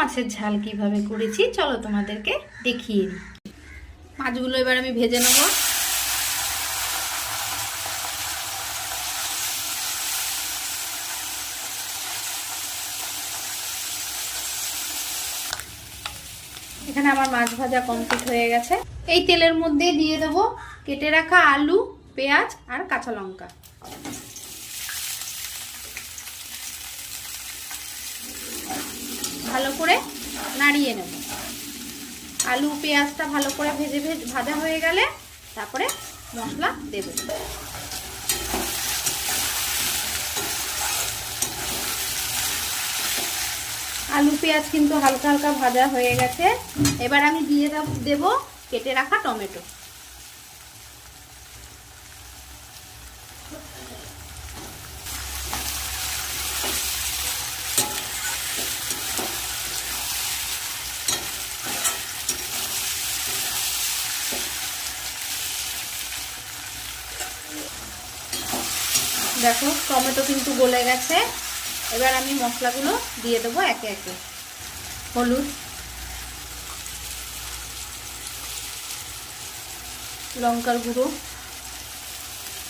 মাছের ঝাল কীভাবে করেছি, চলো তোমাদেরকে দেখিয়ে দিই। মাছগুলো এবার আমি ভেজে নেব। এখানে আমার মাছ ভাজা কমপ্লিট হয়ে গেছে। এই তেলের মধ্যে দিয়ে দেবো কেটে রাখা আলু, পেঁয়াজ আর কাঁচা লঙ্কা। ভালো করে নাড়িয়ে নেব। আলু, পেঁয়াজটা ভালো করে ভেজে ভেজে, ভাজা হয়ে গেলে তারপরে মশলা দেব। আলু, পেঁয়াজ কিন্তু হালকা হালকা ভাজা হয়ে গেছে। এবার আমি দিয়ে দেব কেটে রাখা টমেটো। দেখো, টমেটো কিন্তু গলে গেছে। এবার আমি মশলাগুলো দিয়ে দেবো একে একে। হলুদ, লঙ্কার গুঁড়ো,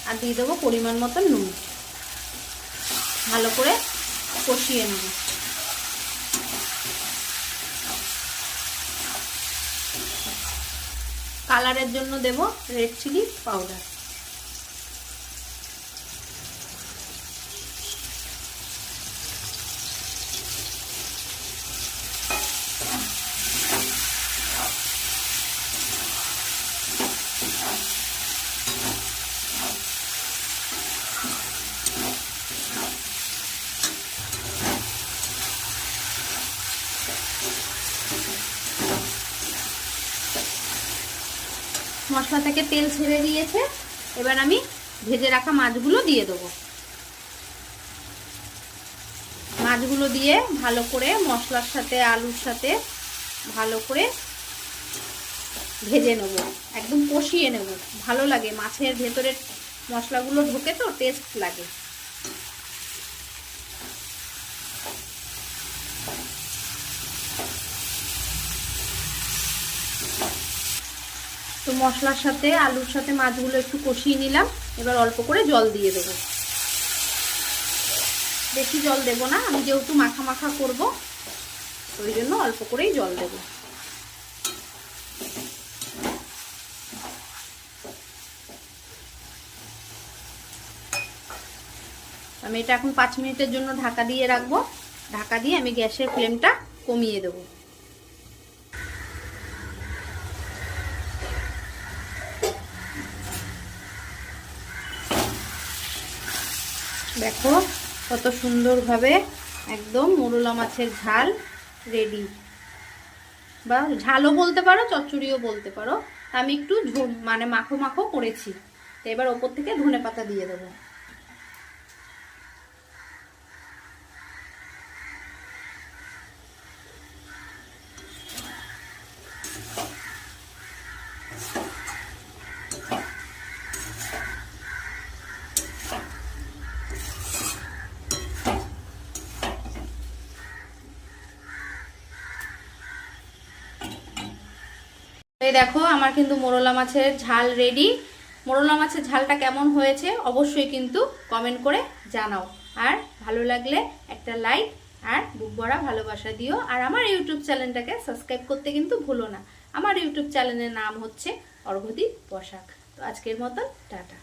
আর দিয়ে দেবো পরিমাণ মতো নুন। ভালো করে কষিয়ে নেব। কালারের জন্য দেব রেড চিলি পাউডার। মশলা থেকে তেল ছেড়ে দিয়েছে। এবার আমি ভেজে রাখা মাছগুলো দিয়ে দেবো। মাছগুলো দিয়ে ভালো করে মশলার সাথে, আলুর সাথে ভালো করে ভেজে নেব। একদম কষিয়ে নেব। ভালো লাগে, মাছের ভেতরে মশলাগুলো ঢোকে তো, টেস্ট লাগে। মশলার সাথে, আলুর সাথে মাছগুলো একটু কষিয়ে নিলাম। এবার অল্প করে জল দিয়ে দেবো। বেশি জল দেব না, আমি যেহেতু মাখা মাখা করব, ওই জন্য অল্প করেই জল দেব। আমি এটা এখন পাঁচ মিনিটের জন্য ঢাকা দিয়ে রাখব। ঢাকা দিয়ে আমি গ্যাসের ফ্লেমটা কমিয়ে দেবো। দেখো, কত সুন্দরভাবে একদম মোরলা মাছের ঝাল রেডি বা ঝালও বলতে পারো, চচ্চড়িও বলতে পারো। আমি একটু মানে মাখো মাখো করেছি। তো এবার ওপর থেকে ধনে পাতা দিয়ে দেবো। এই দেখো, আমার কিন্তু মোরলা মাছের ঝাল রেডি মোরলা মাছের ঝালটা কেমন হয়েছে অবশ্যই কিন্তু কমেন্ট করে জানাও। আর ভালো লাগলে একটা লাইক আর বুক ভরা ভালোবাসা দিও। আর আমার ইউটিউব চ্যানেলটাকে সাবস্ক্রাইব করতে কিন্তু ভুলো না। আমার ইউটিউব চ্যানেলের নাম হচ্ছে অর্ঘদীপ পোশাক তো আজকের মতন, টাটা।